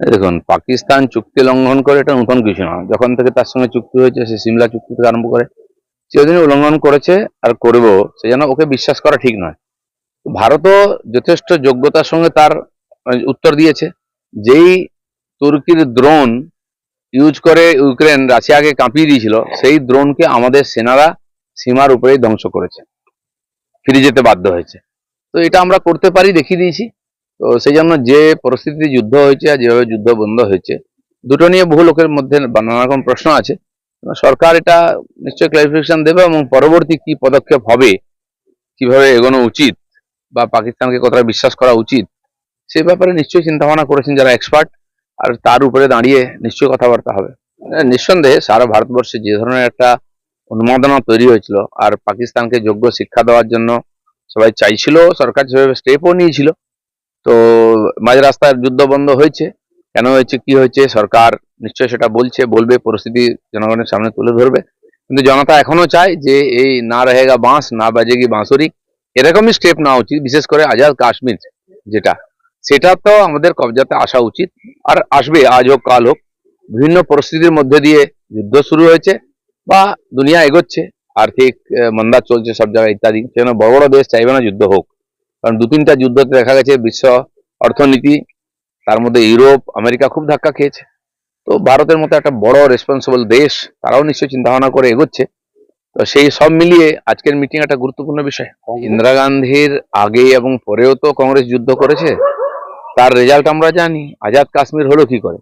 দেখুন, পাকিস্তান চুক্তি লঙ্ঘন করে এটা নতুন কিছু না যখন থেকে তার সঙ্গে চুক্তি হয়েছে, সে সিমলা চুক্তি থেকে আরম্ভ করে চিরদিন উল্লঙ্ঘন করেছে আর করব সেই জন্য ওকে বিশ্বাস করা ঠিক নয়। ভারতও যথেষ্ট যোগ্যতার সঙ্গে তার উত্তর দিয়েছে। যেই তুর্কির দ্রোন ইউজ করে ইউক্রেন রাশিয়াকে কাঁপিয়ে দিয়েছিল, সেই দ্রোনকে আমাদের সেনারা সীমার উপরেই ধ্বংস করেছে। ফিরে যেতে বাধ্য হয়েছে। তো এটা আমরা করতে পারি, দেখিয়ে দিয়েছি। তো সেই জন্য যে পরিস্থিতি যুদ্ধ হয়েছে আর যেভাবে যুদ্ধ বন্ধ হয়েছে, দুটো নিয়ে বহু লোকের মধ্যে নানা রকম প্রশ্ন আছে। সরকার এটা নিশ্চয়ই ক্লারিফিকেশন দেবে এবং পরবর্তী কি পদক্ষেপ হবে, কীভাবে এগোনো উচিত বা পাকিস্তানকে কতটা বিশ্বাস করা উচিত সে ব্যাপারে নিশ্চয়ই চিন্তা ভাবনা করেছেন যারা এক্সপার্ট আর তার উপরে দাঁড়িয়ে নিশ্চয়ই কথাবার্তা হবে। নিঃসন্দেহে সারা ভারতবর্ষে যে ধরনের একটা উন্মাদনা তৈরি হয়েছিল, আর পাকিস্তানকে যোগ্য শিক্ষা দেওয়ার জন্য সবাই চাইছিল, সরকার সেভাবে স্টেপও নিয়েছিল তো মাঝ রাস্তায় যুদ্ধ বন্ধ হয়েছে। কেন হয়েছে, কি হয়েছে, সরকার নিশ্চয় সেটা বলছে, বলবে, পরিস্থিতি জনগণের সামনে তুলে ধরবে। কিন্তু জনতা এখনও চায় যে এই না রহেগা বাঁশ, না বাজেগি বাঁশুরি এরকমই স্টেপ নেওয়া উচিত, বিশেষ করে আজাদ কাশ্মীর যেটা। সেটা তো আমাদের কবজাতে আসা উচিত, আর আসবে, আজ হোক, কাল হোক। বিভিন্ন পরিস্থিতির মধ্যে দিয়ে যুদ্ধ শুরু হয়েছে বা দুনিয়া এগোচ্ছে। আর্থিক মন্দা চলছে সব জায়গায়, ইত্যাদি। সেজন্য বড় বড় দেশ চাইবে না যুদ্ধ হোক। কারণ দু তিনটা যুদ্ধতে দেখা গেছে বিশ্ব অর্থনীতি, তার মধ্যে ইউরোপ, আমেরিকা খুব ধাক্কা খেয়েছে। তো ভারতের মতো একটা বড় রেসপন্সিবল দেশ, তারাও নিশ্চয়ই চিন্তা ভাবনা করে এগোচ্ছে। তো সেই সব মিলিয়ে আজকের মিটিং একটা গুরুত্বপূর্ণ বিষয়। ইন্দিরা গান্ধীর আগে এবং পরেও তো কংগ্রেস যুদ্ধ করেছে, তার রেজাল্ট আমরা জানি। আজাদ কাশ্মীর হলো কি করে?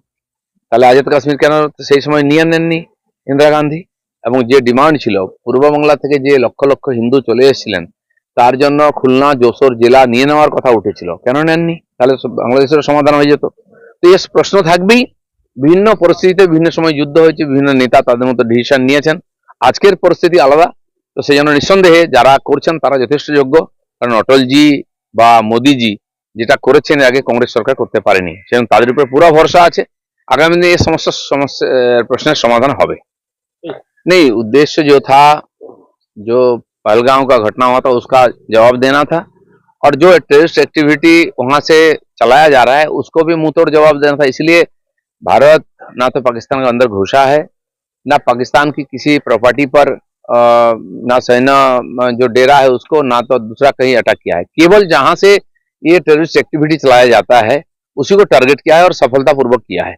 তাহলে আজাদ কাশ্মীর কেন সেই সময় নিয়ে নেননি ইন্দিরা গান্ধী? এবং যে ডিমান্ড ছিল পূর্ববাংলা থেকে যে লক্ষ লক্ষ হিন্দু চলে এসেছিলেন তার জন্য খুলনা যশোর জেলা নিয়ে নেওয়ার কথা উঠেছিল। কেন নেননি? তাহলে বাংলাদেশের সমাধান হয়ে যেত। তো এস প্রশ্ন থাকবেই। বিভিন্ন পরিস্থিতিতে বিভিন্ন সময় যুদ্ধ হয়েছে বিভিন্ন নেতা তাদের মতো ডিসিশন নিয়েছেন। আজকের পরিস্থিতি আলাদা। তো সেই জন্য নিঃসন্দেহে যারা করছেন তারা যথেষ্ট যোগ্য। কারণ অটলজি বা মোদিজি যেটা করেছেন আগে কংগ্রেস সরকার করতে পারেনি। সেজন্য তাদের উপরে পুরো ভরসা আছে। আগামী দিনে এই সমস্যা সমস্যা প্রশ্নের সমাধান হবে। নেই উদ্দেশ্য যথা যে पहलगांव का घटना हुआ था, उसका जवाब देना था। और जो टेररिस्ट एक्टिविटी वहाँ से चलाया जा रहा है, उसको भी मुँह तोड़ जवाब देना था। इसलिए भारत ना तो पाकिस्तान के अंदर घुसा है, ना पाकिस्तान की किसी प्रॉपर्टी पर ना सेना जो डेरा है उसको, ना तो दूसरा कहीं अटैक किया है। केवल जहाँ से ये टेररिस्ट एक्टिविटी चलाया जाता है, उसी को टारगेट किया है और सफलतापूर्वक किया है।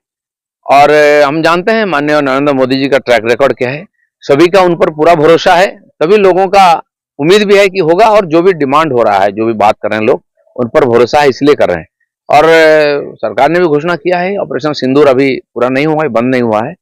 और हम जानते हैं, माननीय नरेंद्र मोदी जी का ट्रैक रिकॉर्ड क्या है? सभी का उन पर पूरा भरोसा है सभी लोगों का उम्मीद भी है कि होगा और जो भी डिमांड हो रहा है, जो भी बात कर रहे हैं लोग, उन पर भरोसा है इसलिए कर रहे हैं। और सरकार ने भी घोषणा किया है, ऑपरेशन सिंदूर अभी पूरा नहीं हुआ है, बंद नहीं हुआ है।